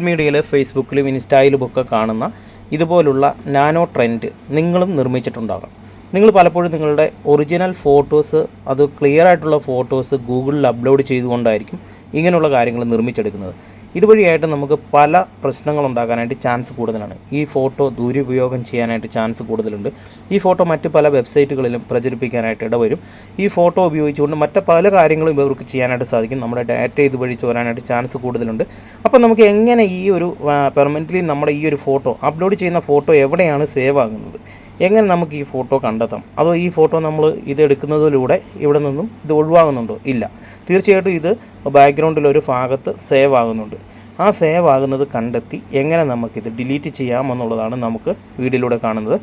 മീഡിയയിൽ ഫേസ്ബുക്കിലും ഇൻസ്റ്റായിലും ഒക്കെ കാണുന്ന ഇതുപോലുള്ള നാനോ ട്രെൻഡ് നിങ്ങളും നിർമ്മിച്ചിട്ടുണ്ടാകാം. നിങ്ങൾ പലപ്പോഴും നിങ്ങളുടെ ഒറിജിനൽ ഫോട്ടോസ് അത് ക്ലിയർ ആയിട്ടുള്ള ഫോട്ടോസ് ഗൂഗിളിൽ അപ്ലോഡ് ചെയ്തുകൊണ്ടായിരിക്കും ഇങ്ങനെയുള്ള കാര്യങ്ങൾ നിർമ്മിച്ചെടുക്കുന്നത്. ഇതുവഴിയായിട്ട് നമുക്ക് പല പ്രശ്നങ്ങൾ ഉണ്ടാകാനായിട്ട് ചാൻസ് കൂടുതലാണ്. ഈ ഫോട്ടോ ദുരുപയോഗം ചെയ്യാനായിട്ട് ചാൻസ് കൂടുതലുണ്ട്. ഈ ഫോട്ടോ മറ്റ് പല വെബ്സൈറ്റുകളിലും പ്രചരിപ്പിക്കാനായിട്ട് ഇടവരും. ഈ ഫോട്ടോ ഉപയോഗിച്ചുകൊണ്ട് മറ്റ് പല കാര്യങ്ങളും ഇവർക്ക് ചെയ്യാനായിട്ട് സാധിക്കും. നമ്മുടെ ഡാറ്റ ഇതുവഴി ചോരാനായിട്ട് ചാൻസ് കൂടുതലുണ്ട്. അപ്പോൾ നമുക്ക് എങ്ങനെ ഈ ഒരു പെർമനന്റ്ലി നമ്മുടെ ഈ ഒരു ഫോട്ടോ അപ്ലോഡ് ചെയ്യുന്ന ഫോട്ടോ എവിടെയാണ് സേവ് ആകുന്നത്? എങ്ങനെ നമുക്ക് ഈ ഫോട്ടോ കണ്ടെത്താം? അതോ ഈ ഫോട്ടോ നമ്മൾ ഇത് എടുക്കുന്നതിലൂടെ ഇവിടെ നിന്നും ഇത് ഒഴിവാകുന്നുണ്ടോ? ഇല്ല. തീർച്ചയായിട്ടും ഇത് ബാക്ക്ഗ്രൗണ്ടിൽ ഒരു ഭാഗത്ത് സേവ് ആകുന്നുണ്ട്. ആ സേവ് ആകുന്നത് കണ്ടെത്തി എങ്ങനെ നമുക്കിത് ഡിലീറ്റ് ചെയ്യാമെന്നുള്ളതാണ് നമുക്ക് വീഡിയോയിലൂടെ കാണുന്നത്.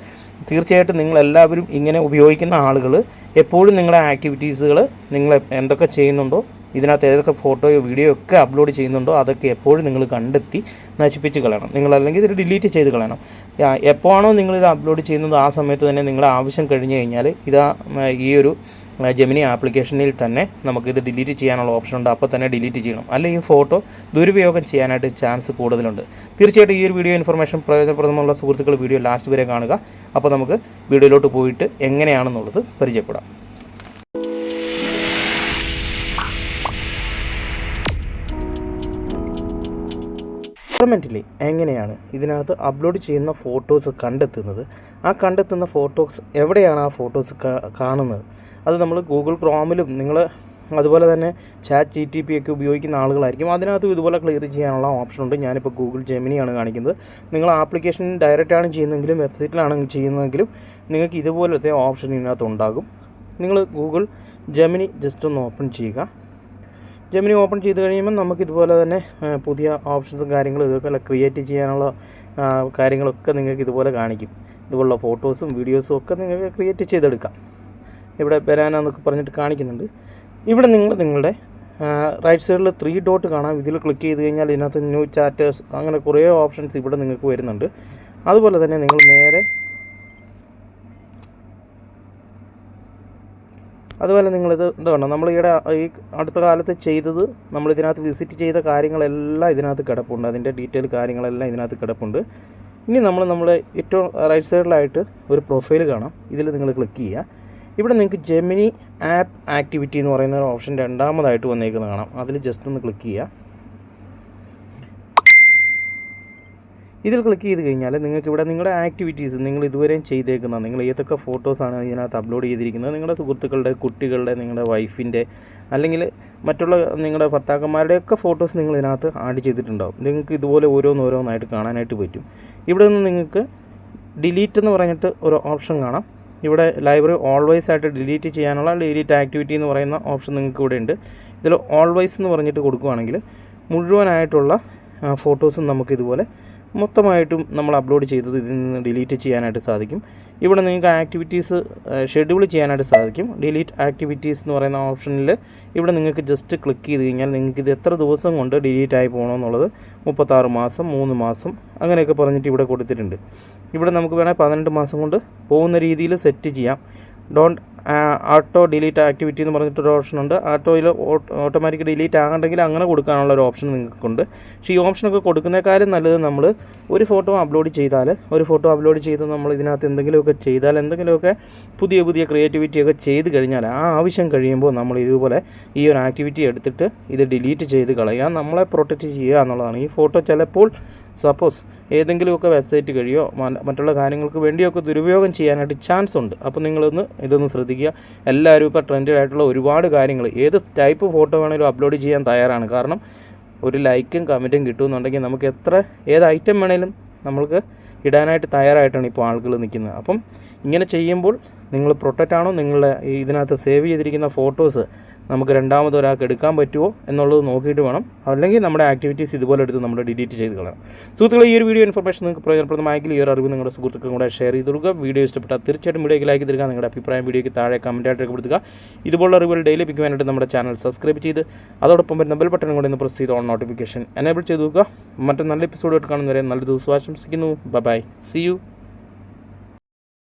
തീർച്ചയായിട്ടും നിങ്ങളെല്ലാവരും ഇങ്ങനെ ഉപയോഗിക്കുന്ന ആളുകൾ എപ്പോഴും നിങ്ങളുടെ ആക്ടിവിറ്റീസുകൾ നിങ്ങൾ എന്തൊക്കെ ചെയ്യുന്നുണ്ടോ ഇതിനകത്ത് ഏതൊക്കെ ഫോട്ടോയോ വീഡിയോ ഒക്കെ അപ്ലോഡ് ചെയ്യുന്നുണ്ടോ അതൊക്കെ എപ്പോഴും നിങ്ങൾ കണ്ടെത്തി നശിപ്പിച്ച് കളയണം. നിങ്ങൾ അല്ലെങ്കിൽ ഇത് ഡിലീറ്റ് ചെയ്ത് കളയണം. എപ്പോഴാണോ നിങ്ങളിത് അപ്ലോഡ് ചെയ്യുന്നത് ആ സമയത്ത് തന്നെ നിങ്ങളുടെ ആവശ്യം കഴിഞ്ഞ് കഴിഞ്ഞാൽ ഇതാ ഈ ഒരു ജെമിനി ആപ്ലിക്കേഷനിൽ തന്നെ നമുക്കിത് ഡിലീറ്റ് ചെയ്യാനുള്ള ഓപ്ഷൻ ഉണ്ട്. അപ്പോൾ തന്നെ ഡിലീറ്റ് ചെയ്യണം. അല്ലെങ്കിൽ ഈ ഫോട്ടോ ദുരുപയോഗം ചെയ്യാനായിട്ട് ചാൻസ് കൂടുതലുണ്ട്. തീർച്ചയായിട്ടും ഈ ഒരു വീഡിയോ ഇൻഫർമേഷൻ പ്രയോജനപ്രദമുള്ള സുഹൃത്തുക്കൾ വീഡിയോ ലാസ്റ്റ് വരെ കാണുക. അപ്പോൾ നമുക്ക് വീഡിയോയിലോട്ട് പോയിട്ട് എങ്ങനെയാണെന്നുള്ളത് പരിചയപ്പെടാം. എക്സ്പെരിമെന്റിൽ എങ്ങനെയാണ് ഇതിനകത്ത് അപ്ലോഡ് ചെയ്യുന്ന ഫോട്ടോസ് കണ്ടെത്തുന്നത്? ആ കണ്ടെത്തുന്ന ഫോട്ടോസ് എവിടെയാണ് ആ ഫോട്ടോസ് കാണുന്നത്? അത് നമ്മൾ ഗൂഗിൾ ക്രോമിലും നിങ്ങൾ അതുപോലെ തന്നെ ചാറ്റ് ജി ടി പി ഒക്കെ ഉപയോഗിക്കുന്ന ആളുകളായിരിക്കും. അതിനകത്തും ഇതുപോലെ ക്ലിയർ ചെയ്യാനുള്ള ഓപ്ഷൻ ഉണ്ട്. ഞാനിപ്പോൾ ഗൂഗിൾ ജെമിനിയാണ് കാണിക്കുന്നത്. നിങ്ങൾ ആപ്ലിക്കേഷൻ ഡയറക്റ്റാണ് ചെയ്യുന്നതെങ്കിലും വെബ്സൈറ്റിലാണ് ചെയ്യുന്നതെങ്കിലും നിങ്ങൾക്ക് ഇതുപോലത്തെ ഓപ്ഷൻ ഇതിനകത്ത് ഉണ്ടാകും. നിങ്ങൾ ഗൂഗിൾ ജെമിനി ജസ്റ്റ് ഒന്ന് ഓപ്പൺ ചെയ്യുക. ജെമിനി ഓപ്പൺ ചെയ്ത് കഴിയുമ്പോൾ നമുക്ക് ഇതുപോലെ തന്നെ പുതിയ ഓപ്ഷൻസും കാര്യങ്ങളും ഇതൊക്കെ ക്രിയേറ്റ് ചെയ്യാനുള്ള കാര്യങ്ങളൊക്കെ നിങ്ങൾക്ക് ഇതുപോലെ കാണിക്കും. ഇതുപോലുള്ള ഫോട്ടോസും വീഡിയോസും ഒക്കെ നിങ്ങൾക്ക് ക്രിയേറ്റ് ചെയ്തെടുക്കാം. ഇവിടെ വരാനാന്നൊക്കെ പറഞ്ഞിട്ട് കാണിക്കുന്നുണ്ട്. ഇവിടെ നിങ്ങൾ നിങ്ങളുടെ റൈറ്റ് സൈഡിൽ ത്രീ ഡോട്ട് കാണാം. ഇതിൽ ക്ലിക്ക് ചെയ്ത് കഴിഞ്ഞാൽ ഇതിനകത്ത് ന്യൂ ചാറ്റേഴ്സ് അങ്ങനെ കുറേ ഓപ്ഷൻസ് ഇവിടെ നിങ്ങൾക്ക് വരുന്നുണ്ട്. അതുപോലെ തന്നെ നിങ്ങൾ നേരെ അതുപോലെ നിങ്ങളിത് കണ്ടോ നമ്മൾ ഈയിടെ ഈ അടുത്ത കാലത്ത് ചെയ്തത് നമ്മൾ ഇതിനകത്ത് വിസിറ്റ് ചെയ്ത കാര്യങ്ങളെല്ലാം ഇതിനകത്ത് കിടപ്പുണ്ട്. അതിന്റെ ഡീറ്റെയിൽ കാര്യങ്ങളെല്ലാം ഇതിനകത്ത് കിടപ്പുണ്ട്. ഇനി നമ്മൾ നമ്മൾ ഏറ്റവും റൈറ്റ് സൈഡിലായിട്ട് ഒരു പ്രൊഫൈൽ കാണാം. ഇതിൽ നിങ്ങൾ ക്ലിക്ക് ചെയ്യുക. ഇവിടെ നിങ്ങൾക്ക് ജെമിനി ആപ്പ് ആക്ടിവിറ്റി എന്ന് പറയുന്ന ഒരു ഓപ്ഷൻ രണ്ടാമതായിട്ട് വന്നേക്കുന്നത് കാണാം. അതിൽ ജസ്റ്റ് ഒന്ന് ക്ലിക്ക് ചെയ്യുക. ഇതിൽ ക്ലിക്ക് ചെയ്ത് കഴിഞ്ഞാൽ നിങ്ങൾക്ക് ഇവിടെ നിങ്ങളുടെ ആക്ടിവിറ്റീസ് നിങ്ങൾ ഇതുവരെയും ചെയ്തേക്കുന്ന നിങ്ങൾ ഏതൊക്കെ ഫോട്ടോസാണ് ഇതിനകത്ത് അപ്ലോഡ് ചെയ്തിരിക്കുന്നത് നിങ്ങളുടെ സുഹൃത്തുക്കളുടെ കുട്ടികളുടെ നിങ്ങളുടെ വൈഫിന്റെ അല്ലെങ്കിൽ മറ്റുള്ള നിങ്ങളുടെ ഭർത്താക്കന്മാരുടെയൊക്കെ ഫോട്ടോസ് നിങ്ങൾ ഇതിനകത്ത് ആഡ് ചെയ്തിട്ടുണ്ടാവും. നിങ്ങൾക്ക് ഇതുപോലെ ഓരോന്നോരോന്നായിട്ട് കാണാനായിട്ട് പറ്റും. ഇവിടെ നിന്ന് നിങ്ങൾക്ക് ഡിലീറ്റ് എന്ന് പറഞ്ഞിട്ട് ഒരു ഓപ്ഷൻ കാണാം. ഇവിടെ ലൈബ്രറി ഓൾവേസ് ആയിട്ട് ഡിലീറ്റ് ചെയ്യാനുള്ള ഡിലീറ്റ് ആക്ടിവിറ്റി എന്ന് പറയുന്ന ഓപ്ഷൻ നിങ്ങൾക്ക് ഇവിടെ ഉണ്ട്. ഇതിൽ ഓൾവേസ് എന്ന് പറഞ്ഞിട്ട് കൊടുക്കുകയാണെങ്കിൽ മുഴുവനായിട്ടുള്ള ഫോട്ടോസും നമുക്കിതുപോലെ മൊത്തമായിട്ടും നമ്മൾ അപ്ലോഡ് ചെയ്തത് ഇതിൽ നിന്ന് ഡിലീറ്റ് ചെയ്യാനായിട്ട് സാധിക്കും. ഇവിടെ നിങ്ങൾക്ക് ആക്ടിവിറ്റീസ് ഷെഡ്യൂൾ ചെയ്യാനായിട്ട് സാധിക്കും. ഡിലീറ്റ് ആക്ടിവിറ്റീസ് എന്ന് പറയുന്ന ഓപ്ഷനിൽ ഇവിടെ നിങ്ങൾക്ക് ജസ്റ്റ് ക്ലിക്ക് ചെയ്ത് കഴിഞ്ഞാൽ നിങ്ങൾക്ക് ഇത് എത്ര ദിവസം കൊണ്ട് ഡിലീറ്റ് ആയി പോകണമെന്നുള്ളത് മുപ്പത്താറ് മാസം മൂന്ന് മാസം അങ്ങനെയൊക്കെ പറഞ്ഞിട്ട് ഇവിടെ കൊടുത്തിട്ടുണ്ട്. ഇവിടെ നമുക്ക് വേണമെങ്കിൽ പതിനെട്ട് മാസം കൊണ്ട് പോകുന്ന രീതിയിൽ സെറ്റ് ചെയ്യാം. ഡോണ്ട് ആട്ടോ ഡിലീറ്റ് ആക്ടിവിറ്റി എന്ന് പറഞ്ഞിട്ടൊരു ഓപ്ഷൻ ഉണ്ട്. ആട്ടോയിൽ ഓട്ടോമാറ്റിക് ഡിലീറ്റ് ആകണ്ടെങ്കിൽ അങ്ങനെ കൊടുക്കാനുള്ള ഒരു ഓപ്ഷൻ നിങ്ങൾക്കുണ്ട്. പക്ഷേ ഈ ഓപ്ഷനൊക്കെ കൊടുക്കുന്നേക്കാളും നല്ലത് നമ്മൾ ഒരു ഫോട്ടോ അപ്ലോഡ് ചെയ്താൽ ഒരു ഫോട്ടോ അപ്ലോഡ് ചെയ്ത് നമ്മൾ ഇതിനകത്ത് എന്തെങ്കിലുമൊക്കെ ചെയ്താൽ എന്തെങ്കിലുമൊക്കെ പുതിയ പുതിയ ക്രിയേറ്റിവിറ്റിയൊക്കെ ചെയ്ത് കഴിഞ്ഞാൽ ആ ആവശ്യം കഴിയുമ്പോൾ നമ്മൾ ഇതുപോലെ ഈ ഒരു ആക്ടിവിറ്റി എടുത്തിട്ട് ഇത് ഡിലീറ്റ് ചെയ്ത് കളയുക. നമ്മളെ പ്രൊട്ടക്റ്റ് ചെയ്യുക എന്നുള്ളതാണ്. ഈ ഫോട്ടോ ചിലപ്പോൾ സപ്പോസ് ഏതെങ്കിലുമൊക്കെ വെബ്സൈറ്റ് കഴിയോ മറ്റുള്ള കാര്യങ്ങൾക്ക് വേണ്ടിയൊക്കെ ദുരുപയോഗം ചെയ്യാനായിട്ട് ചാൻസ് ഉണ്ട്. അപ്പോൾ നിങ്ങളൊന്ന് ഇതൊന്ന് ശ്രദ്ധിക്കുക. എല്ലാവരും ഇപ്പോൾ ട്രെൻഡായിട്ടുള്ള ഒരുപാട് കാര്യങ്ങൾ ഏത് ടൈപ്പ് ഫോട്ടോ വേണമെങ്കിലും അപ്ലോഡ് ചെയ്യാൻ തയ്യാറാണ്. കാരണം ഒരു ലൈക്കും കമന്റും കിട്ടുമെന്നുണ്ടെങ്കിൽ നമുക്ക് എത്ര ഏത് ഐറ്റം വേണേലും നമ്മൾക്ക് ഇടാനായിട്ട് തയ്യാറായിട്ടാണ് ഇപ്പോൾ ആളുകൾ നിൽക്കുന്നത്. അപ്പം ഇങ്ങനെ ചെയ്യുമ്പോൾ നിങ്ങൾ പ്രൊട്ടക്റ്റ് ആണോ? നിങ്ങളുടെ ഇതിനകത്ത് സേവ് ചെയ്തിരിക്കുന്ന ഫോട്ടോസ് നമുക്ക് രണ്ടാമത് ഒരാൾക്ക് എടുക്കാൻ പറ്റുമോ എന്നുള്ളത് നോക്കിയിട്ട് വേണം. അല്ലെങ്കിൽ നമ്മുടെ ആക്ടിവിറ്റീസ് ഇതുപോലെ എടുത്ത് നമ്മൾ ഡിലീറ്റ് ചെയ്ത് കളയണം സുഹൃത്തുക്കളെ ഈ ഒരു വീഡിയോ ഇൻഫർമേഷൻ നിങ്ങൾക്ക് പ്രയോജനപ്രദമായെങ്കിൽ ഈ ഒരു അറിവ് നിങ്ങളുടെ സുഹൃത്തുക്കളും കൂടെ ഷെയർ ചെയ്ത് കൊടുക്കുക. വീഡിയോ ഇഷ്ടപ്പെട്ടാൽ തീർച്ചയായിട്ടും വീഡിയോയ്ക്ക് ലൈക്ക് തരിക നിങ്ങളുടെ അഭിപ്രായം വീഡിയോയ്ക്ക് താഴെ കമന്റായിട്ട് രേഖപ്പെടുത്തുക. ഇതുപോലുള്ള അറിവുകൾ ഡെയിലി ലഭിക്കുവാനായിട്ട് നമ്മുടെ ചാനൽ സബ്സ്ക്രൈബ് ചെയ്ത് അതോടൊപ്പം വരുന്ന ബെൽ ബട്ടൺ കൂടെ ഒന്ന് പ്രസ് ചെയ്ത് ഓൺ നോട്ടിഫിക്കേഷൻ എനേബിൾ ചെയ്ത് നോക്കുക മറ്റൊരു നല്ല എപ്പിസോഡായിട്ട് കാണുന്നവരെ നല്ല ദിവസം ആശംസിക്കുന്നു. By C U